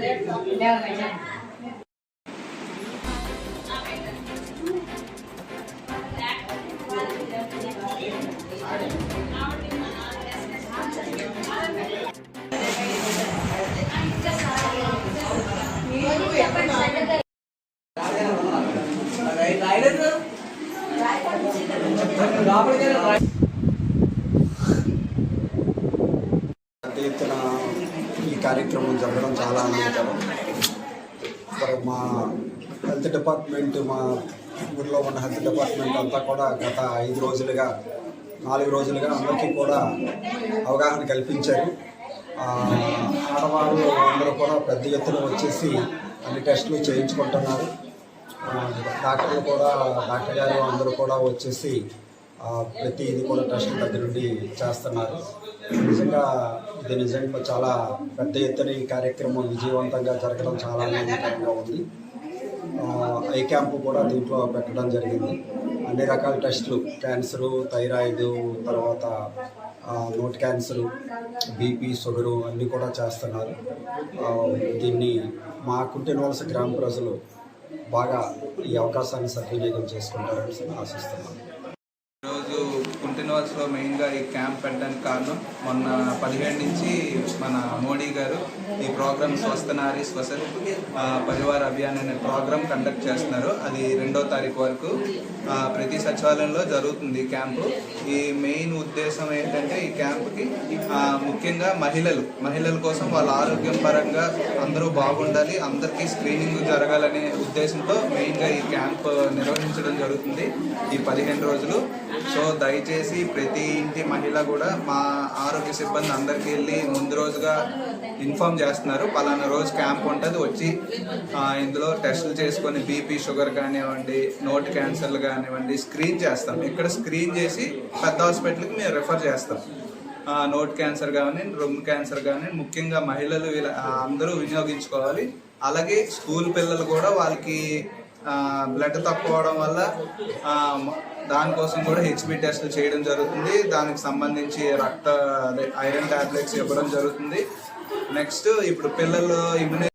పెద్ద ఎత్తున ఈ కార్యక్రమం జరగడం చాలా ఆనందకరం. మా హెల్త్ డిపార్ట్మెంట్ మా ఊర్లో ఉన్న హెల్త్ డిపార్ట్మెంట్ అంతా కూడా గత ఐదు రోజులుగా నాలుగు రోజులుగా అందరికీ కూడా అవగాహన కల్పించారు. ఆడవాళ్ళు అందరూ కూడా పెద్ద ఎత్తున వచ్చేసి అన్ని టెస్టులు చేయించుకుంటున్నారు. డాక్టర్లు కూడా డాక్టర్ గారు అందరూ కూడా వచ్చేసి ప్రతి ఇది కూడా టెస్ట్ దగ్గర నుండి చేస్తున్నారు. నిజంగా ఇది నిజంగా చాలా పెద్ద ఎత్తున ఈ కార్యక్రమం విజయవంతంగా జరగడం చాలా ఆనందకరంగా ఉంది. ఐ క్యాంప్ కూడా దీంట్లో పెట్టడం జరిగింది. అన్ని రకాల టెస్టులు క్యాన్సరు థైరాయిడ్ తర్వాత నోట్ క్యాన్సర్ బీపీ షుగరు అన్నీ కూడా చేస్తున్నారు. దీన్ని మా కుంటినవలస గ్రామ ప్రజలు బాగా ఈ అవకాశాన్ని సద్వినియోగం చేసుకుంటారని ఆశిస్తున్నాను హైదరాబాద్లో మెయిన్గా ఈ క్యాంప్ పెట్టడానికి కారణం మొన్న పదిహేడు నుంచి మన మోడీ గారు ఈ ప్రోగ్రామ్ స్వస్థ నారీ స్వసత్ పరివార్ పరివార అభియాన్ అనే ప్రోగ్రామ్ కండక్ట్ చేస్తున్నారు. అది రెండో తారీఖు వరకు ప్రతి సచివాలయంలో జరుగుతుంది ఈ క్యాంపు. ఈ మెయిన్ ఉద్దేశం ఏంటంటే ఈ క్యాంపుకి ముఖ్యంగా మహిళలు మహిళల కోసం వాళ్ళ ఆరోగ్యం పరంగా అందరూ బాగుండాలి అందరికీ స్క్రీనింగ్ జరగాలనే ఉద్దేశంతో మెయిన్గా ఈ క్యాంప్ నిర్వహించడం జరుగుతుంది ఈ పదిహేను రోజులు. సో దయచేసి ప్రతి ఇంటి మహిళ కూడా మా ఆరోగ్య సిబ్బంది అందరికీ వెళ్ళి ముందు రోజుగా ఇన్ఫామ్ చేస్తున్నారు. పలానా రోజు క్యాంప్ ఉంటుంది వచ్చి ఇందులో టెస్టులు చేసుకొని బీపీ షుగర్ కానివ్వండి నోట్ క్యాన్సర్లు కానివ్వండి స్క్రీన్ చేస్తాం. ఇక్కడ స్క్రీన్ చేసి పెద్ద హాస్పిటల్కి మేము రిఫర్ చేస్తాం. నోట్ క్యాన్సర్ కానీ రొమ్ము క్యాన్సర్ కానీ ముఖ్యంగా మహిళలు వీళ్ళ అందరూ వినియోగించుకోవాలి. అలాగే స్కూల్ పిల్లలు కూడా వాళ్ళకి బ్లడ్ తక్కువ వల్ల దానికోసం కూడా హెచ్బి టెస్టులు చేయడం జరుగుతుంది. దానికి సంబంధించి రక్త ఐరన్ ట్యాబ్లెట్స్ ఇవ్వడం జరుగుతుంది. నెక్స్ట్ ఇప్పుడు పిల్లలు ఇమ్యూని